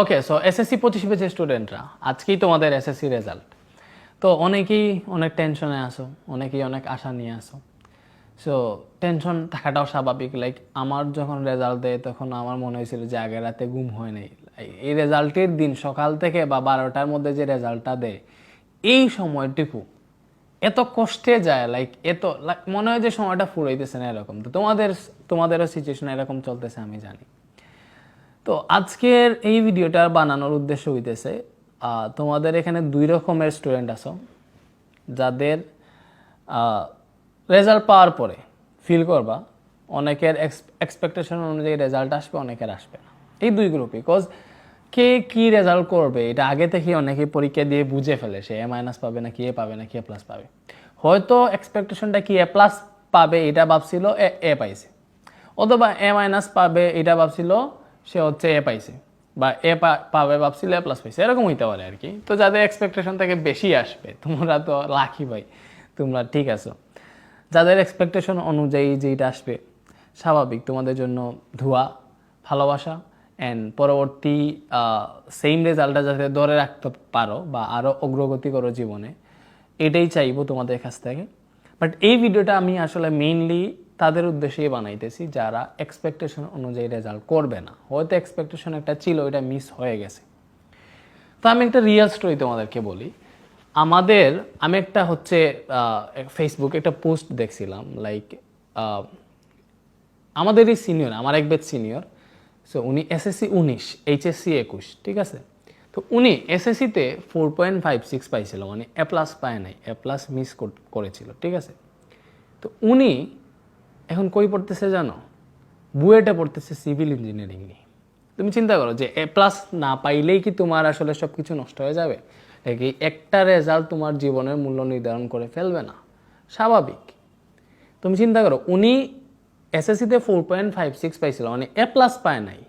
Okay so SSC পঁচিশ বেচের স্টুডেন্টরা আজকেই তোমাদের এসএসসি রেজাল্ট তো অনেকেই অনেক টেনশনে আসো অনেকেই অনেক আশা নিয়ে আসো সো টেনশন থাকাটাও স্বাভাবিক। লাইক আমার যখন রেজাল্ট দেয়, তখন আমার মনে হয়েছিল যে আগের রাতে ঘুম হয় নাই। এই রেজাল্টের দিন সকাল থেকে বা বারোটার মধ্যে যে রেজাল্টটা দেয়, এই সময়টুকু এত কষ্টে যায়। লাইক এত, like, মনে হয় যে সময়টা ফুরাইতেছে না এরকম। তো তোমাদের, তোমাদেরও সিচুয়েশন এরকম চলতেছে, আমি জানি। তো আজকের এই ভিডিওটা বানানোর উদ্দেশ্য হইতেছে তোমাদের এখানে দুই রকমের স্টুডেন্ট আছো, যাদের রেজাল্ট পাওয়ার পরে ফিল করবা, অনেকের এক্সপেকটেশন অনুযায়ী রেজাল্ট আসবে, অনেকের আসবে না। এই দুই গ্রুপ বিকজ কে কি রেজাল্ট করবে, এটা আগে থেকে অনেকে পরীক্ষা দিয়ে বুঝে ফেলে, সে এ মাইনাস পাবে না কি এ পাবে না কি এ প্লাস পাবে। হয়তো এক্সপেকটেশনটা কি এ প্লাস পাবে, এটা ভাবছিল, এ এ পাইছে। অথবা এ মাইনাস পাবে, এটা ভাবছিল সে হচ্ছে এ পাইছে বা এ পাবে ভাবছিল এ প্লাস পাইছে। এরকম হইতে পারে আর কি তো যাদের এক্সপেকটেশন থেকে বেশি আসবে, তোমরা তো লাকি ভাই, তোমরা ঠিক আছো। যাদের এক্সপেকটেশন অনুযায়ী যেটা আসবে, স্বাভাবিক তোমাদের জন্য ধোয়া, ভালোবাসা অ্যান্ড পরবর্তী সেম রেজাল্টটা যাতে ধরে রাখতে পারো বা আরও অগ্রগতি করো জীবনে, এটাই চাইব তোমাদের কাছ থেকে। বাট এই ভিডিওটা আমি আসলে মেইনলি তাদের উদ্দেশ্যেই বানাইতেছি, যারা এক্সপেকটেশন অনুযায়ী রেজাল্ট করবে না। হয়তো এক্সপেকটেশন একটা ছিল এটা মিস হয়ে গেছে। তো আমি একটা রিয়েল স্টোরি তোমাদেরকে বলি। আমাদের, আমি একটা হচ্ছে ফেসবুক একটা পোস্ট দেখছিলাম লাইক আমাদেরই সিনিয়র আমার এক বেদ সিনিয়র সো উনি এসএসসি উনিশ এইচএসসি একুশ, ঠিক আছে? তো উনি এসএসসিতে ফোর পয়েন্ট ফাইভ সিক্স পাইছিল মানে এ প্লাস পায় নাই এ প্লাস মিস করেছিল, ঠিক আছে? তো উনি এখন কই পড়তেছে জানো? বুয়েটে পড়তেছে সিভিল ইঞ্জিনিয়ারিং নিয়ে। তুমি চিন্তা করো যে এ প্লাস না পাইলেই কি তোমার আসলে সব কিছু নষ্ট হয়ে যাবে? নাকি একটা রেজাল্ট তোমার জীবনের মূল্য নির্ধারণ করে ফেলবে না? স্বাভাবিক। তুমি চিন্তা করো, উনি এসএসসিতে ফোর পয়েন্ট ফাইভ সিক্স পাইছিল মানে এ প্লাস পায় নাই।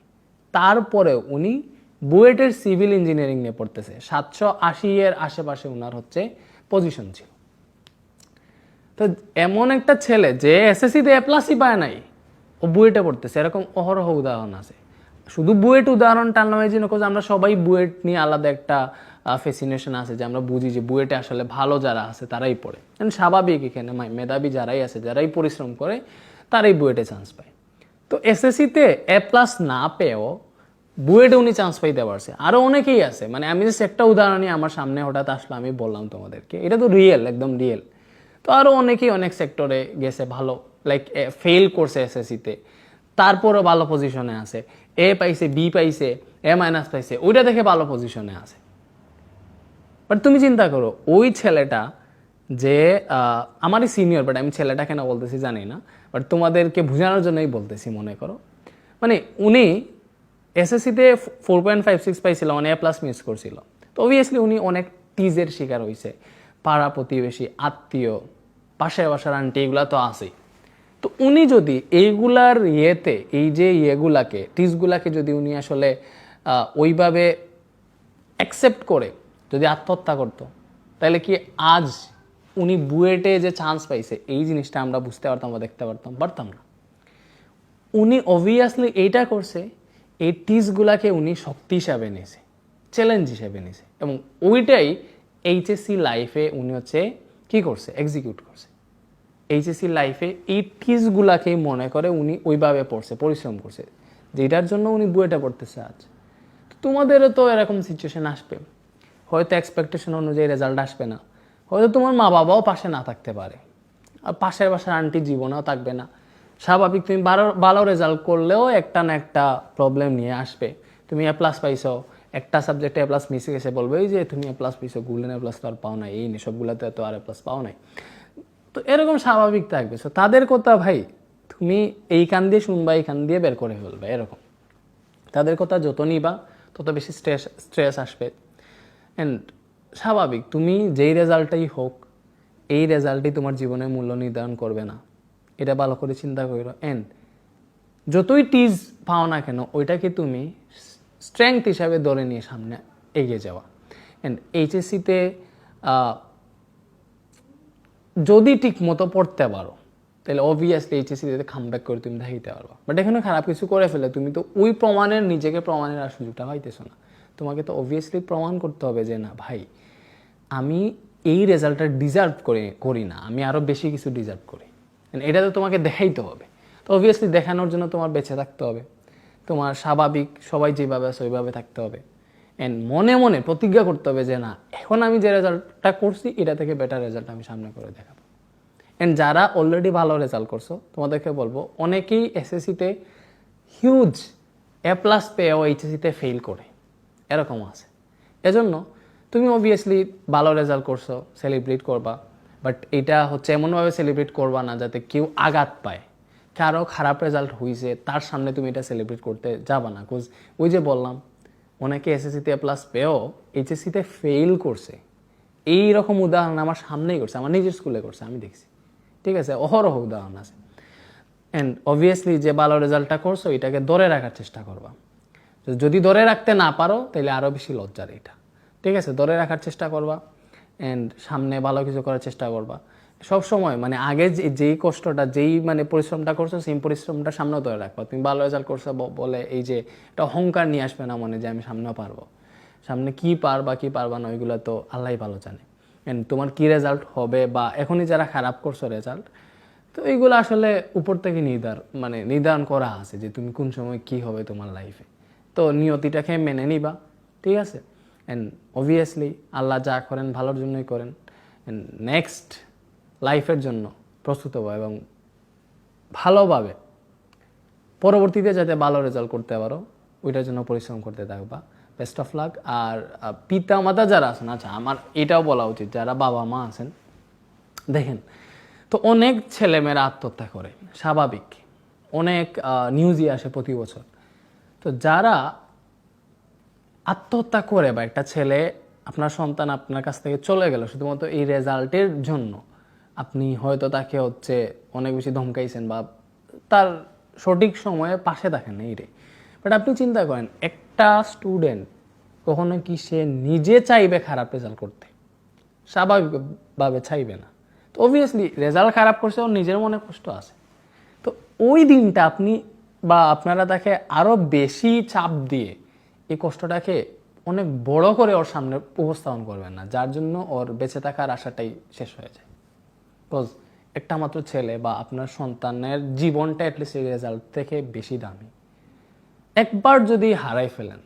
তারপরেও উনি বুয়েটের সিভিল ইঞ্জিনিয়ারিং নিয়ে পড়তেছে। সাতশো আশি এর আশেপাশে ওনার হচ্ছে পজিশন ছিল। তো এমন একটা ছেলে যে এসএসসিতে এ প্লাসই পায় নাই, ও বুয়েটে পড়তেছে, এরকম অহরহ উদাহরণ আছে। শুধু বুয়েট উদাহরণ টানলাম এই জন্য আমরা সবাই বুয়েট নিয়ে আলাদা একটা ফেসিনেশন আছে যে আমরা বুঝি যে বুয়েটে আসলে ভালো যারা আছে তারাই পড়ে। And স্বাভাবিক এখানে মেধাবী যারাই আছে, যারাই পরিশ্রম করে, তারাই বুয়েটে চান্স পায়। তো এসএসসিতে এ প্লাস না পেয়েও বুয়েটে উনি চান্স পাইতে পারছে। আরও অনেকেই আছে মানে আমি জাস্ট একটা উদাহরণই আমার সামনে হঠাৎ আসলো, আমি বললাম তোমাদেরকে। এটা তো রিয়েল একদম রিয়েল তো আরও অনেকেই অনেক সেক্টরে গেছে ভালো লাইক ফেল করছে এসএসসিতে তারপরও ভালো পজিশনে আছে। এ পাইছে বি পাইছে এ মাইনাস পাইছে, ওইটা দেখে ভালো পজিশনে আছে। বাট তুমি চিন্তা করো, ওই ছেলেটা যে আমারই সিনিয়র বাট আমি ছেলেটা কেন বলতেছি জানি না বাট তোমাদেরকে বোঝানোর জন্যই বলতেছি, মনে করো। মানে উনি এসএসসিতে ফোর পয়েন্ট ফাইভ সিক্স পাইছিল মানে এ প্লাস মিস করছিল। তো অবভিয়াসলি উনি অনেক টিজের শিকার হয়েছে পাড়া প্রতিবেশী, আত্মীয় পাশের বাসার আন্টি, এগুলা তো আছেই। তো উনি যদি এইগুলার ইয়েতে, এই যে ইয়েগুলাকে টিজগুলাকে যদি উনি আসলে ওইভাবে অ্যাকসেপ্ট করে, যদি আত্মহত্যা করতো, তাহলে কি আজ উনি বুয়েটে যে চান্স পাইছে, এই জিনিসটা আমরা বুঝতে পারতাম বা দেখতে পারতাম পারতাম না। উনি অবভিয়াসলি এইটা করছে, এই টিসগুলাকে উনি শক্তি হিসাবে নিয়েছে চ্যালেঞ্জ হিসাবে নিয়েছে এবং ওইটাই এইচএসসি লাইফে উনি হচ্ছে কি করছে এক্সিকিউট করছে। এইচএসসি লাইফে এই টিসগুলাকেই মনে করে উনি ওইভাবে পড়ছে, পরিশ্রম করছে। যেটার জন্য উনি বুয়েটা পড়তেছে আজ। তোমাদেরও তো এরকম সিচুয়েশন আসবে। হয়তো এক্সপেকটেশন অনুযায়ী রেজাল্ট আসবে না। হয়তো তোমার মা বাবাও পাশে না থাকতে পারে। আর পাশের বাসার আন্টি জীবনেও থাকবে না। স্বাভাবিক তুমি ভালো ভালো রেজাল্ট করলেও একটা না একটা প্রবলেম নিয়ে আসবে। তুমি এ প্লাস পাইছো, একটা সাবজেক্টে এ প্লাস মিসে গেছে, বলবে এই যে তুমি এ প্লাস পাইছো গোল্ডেন এ প্লাস তো আর পাও নাই, এই সবগুলোতে তো আর এ প্লাস পাও নাই। তো এরকম স্বাভাবিক থাকবে। সো তাদের কথা ভাই, তুমি এই কান দিয়ে শুনবা, এই কান দিয়ে বের করে ফেলবে, এরকম। তাদের কথা যত নিবা, তত বেশি স্ট্রেস স্ট্রেস আসবে। অ্যান্ড স্বাভাবিক, তুমি যেই রেজাল্টটাই হোক, এই রেজাল্টই তোমার জীবনে মূল্য নির্ধারণ করবে না। এটা ভালো করে চিন্তা করো অ্যান্ড যতই টিজ পাও না কেন, ওইটাকে তুমি স্ট্রেংথ হিসাবে ধরে নিয়ে সামনে এগিয়ে যাওয়া। অ্যান্ড এইচএসসিতে যদি ঠিক মতো পড়তে পারো, তাহলে অবভিয়াসলি এইচএসসি দিতে ব্যাক করে তুমি দেখাইতে পারবা। বাট এখানে খারাপ কিছু করে ফেলে তুমি তো ওই প্রমাণের, নিজেকে প্রমাণের আর সুযোগটা পাইতেছো না। তোমাকে তো অবভিয়াসলি প্রমাণ করতে হবে যে না, ভাই, আমি এই রেজাল্টটা ডিজার্ভ করে, করি না। আমি আরও বেশি কিছু ডিজার্ভ করি। এটা তো তোমাকে দেখাইতে হবে। তো অবভিয়াসলি দেখানোর জন্য তোমার বেঁচে থাকতে হবে। তোমার স্বাভাবিক, সবাই যেভাবে আছে, ওইভাবে থাকতে হবে। অ্যান্ড মনে মনে প্রতিজ্ঞা করতে হবে যে না, এখন আমি যে রেজাল্টটা করছি, এটা থেকে বেটার রেজাল্ট আমি সামনে করে দেখাবো। অ্যান্ড যারা অলরেডি ভালো রেজাল্ট করছ, তোমাদেরকে বলব, অনেকেই এসএসসিতে হিউজ এ প্লাস পেয়েও এইচএসসিতে ফেল করে। এরকম আছে। এজন্য তুমি অবভিয়াসলি ভালো রেজাল্ট করছ সেলিব্রেট করবা। বাট এটা হচ্ছে এমনভাবে সেলিব্রেট করবা না, যাতে কেউ আঘাত পায়। কারও খারাপ রেজাল্ট হয়েছে তার সামনে তুমি এটা সেলিব্রেট করতে যাবা না। কোজ ওই যে বললাম অনেকে এসএসসিতে প্লাস পেয়েও এইচএসসিতে ফেল করছে। এই রকম উদাহরণ আমার সামনেই করছে, আমার নিজের স্কুলে করছে, আমি দেখছি। ঠিক আছে, অহরহ উদাহরণ আছে। অ্যান্ড অবভিয়াসলি যে ভালো রেজাল্টটা করছ, এটাকে ধরে রাখার চেষ্টা করবা। যদি ধরে রাখতে না পারো, তাহলে আরও বেশি লজ্জার এটা। ঠিক আছে, ধরে রাখার চেষ্টা করবা। অ্যান্ড সামনে ভালো কিছু করার চেষ্টা করবা। সব সময় মানে আগে যে- যেই কষ্টটা, যেই মানে পরিশ্রমটা করছ, সেই পরিশ্রমটা সামনেও ধরে রাখবা। তুমি ভালো রেজাল্ট করছ বলে এই যে, একটা অহংকার নিয়ে আসবে না মনে যে, আমি সামনেও পারব। সামনে কি পারবা কি পারবা না, ওইগুলো তো আল্লাহ ভালো জানে। অ্যান্ড তোমার কি রেজাল্ট হবে বা এখনই যারা খারাপ করছ রেজাল্ট তো এইগুলো আসলে উপর থেকে নির্ধার মানে নির্ধারণ করা আছে যে, তুমি কোন সময় কি হবে তোমার লাইফে তো নিয়তিটাকে মেনে নিবা, ঠিক আছে? অ্যান্ড অবভিয়াসলি আল্লাহ যা করেন ভালোর জন্যই করেন। অ্যান্ড নেক্সট লাইফের জন্য প্রস্তুত হব এবং ভালোভাবে পরবর্তীতে যাতে ভালো রেজাল্ট করতে পারো, ওইটার জন্য পরিশ্রম করতে থাকবা। বেস্ট অফ লাক আর পিতা মাতা যারা আছেন আচ্ছা আমার এটাও বলা উচিত, যারা বাবা মা আছেন, দেখেন, তো অনেক ছেলেমেয়েরা আত্মহত্যা করে, স্বাভাবিক। অনেক নিউজই আসে প্রতি বছর। তো যারা আত্মহত্যা করে বা একটা ছেলে আপনার সন্তান আপনার কাছ থেকে চলে গেল শুধুমাত্র এই রেজাল্টের জন্য আপনি হয়তো তাকে হচ্ছে অনেক বেশি ধমকাইছেন বা তার সঠিক সময়ে পাশে থাকেন এই রে। বাট আপনি চিন্তা করেন, একটা স্টুডেন্ট কখনো কি সে নিজে চাইবে খারাপ রেজাল্ট করতে? স্বাভাবিকভাবে চাইবে না। তো অবভিয়াসলি রেজাল্ট খারাপ করছে, ওর নিজের মনে কষ্ট আছে। তো ওই দিনটা আপনি বা আপনারা তাকে আরও বেশি চাপ দিয়ে এই কষ্টটাকে অনেক বড় করে ওর সামনে উপস্থাপন করবেন না, যার জন্য ওর বেঁচে থাকার আশাটাই শেষ হয়ে যায়। বিকজ একটা মাত্র ছেলে বা আপনার সন্তানের জীবনটা অ্যাটলিস্ট এই রেজাল্ট থেকে বেশি দামি। একবার যদি হারাই ফেলেন,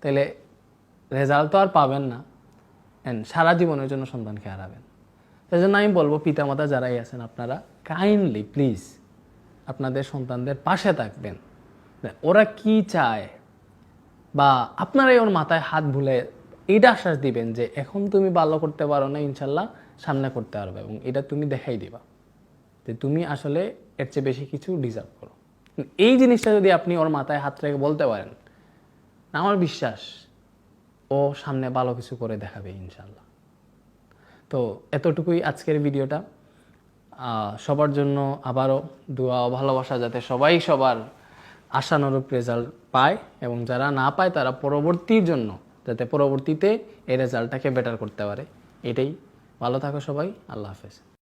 তাহলে রেজাল্ট তো আর পাবেন না। অ্যান্ড সারা জীবনের জন্য সন্তানকে হারাবেন। সেই জন্য আমি বলব, পিতামাতা যারাই আছেন, আপনারা কাইন্ডলি প্লিজ আপনাদের সন্তানদের পাশে থাকবেন। ওরা কি চায়? বা আপনারাই ওর মাথায় হাত ভুলে এইটা আশ্বাস দিবেন যে এখন তুমি ভালো করতে পারো না, ইনশাল্লাহ সামনে করতে পারবে এবং এটা তুমি দেখাই দিবা যে তুমি আসলে এর চেয়ে বেশি কিছু ডিজার্ভ করো। এই জিনিসটা যদি আপনি ওর মাথায় হাত রেখে বলতে পারেন আমার বিশ্বাস, ও সামনে ভালো কিছু করে দেখাবে ইনশাল্লাহ। তো এতটুকুই আজকের ভিডিওটা। সবার জন্য আবারও দোয়া ও ভালোবাসা যাতে সবাই সবার আশানুরূপ রেজাল্ট পায় এবং যারা না পায় তারা পরবর্তীর জন্য যাতে পরবর্তীতে এই রেজাল্টটাকে বেটার করতে পারে। এটাই। ভালো থাকো সবাই। আল্লাহ হাফেজ।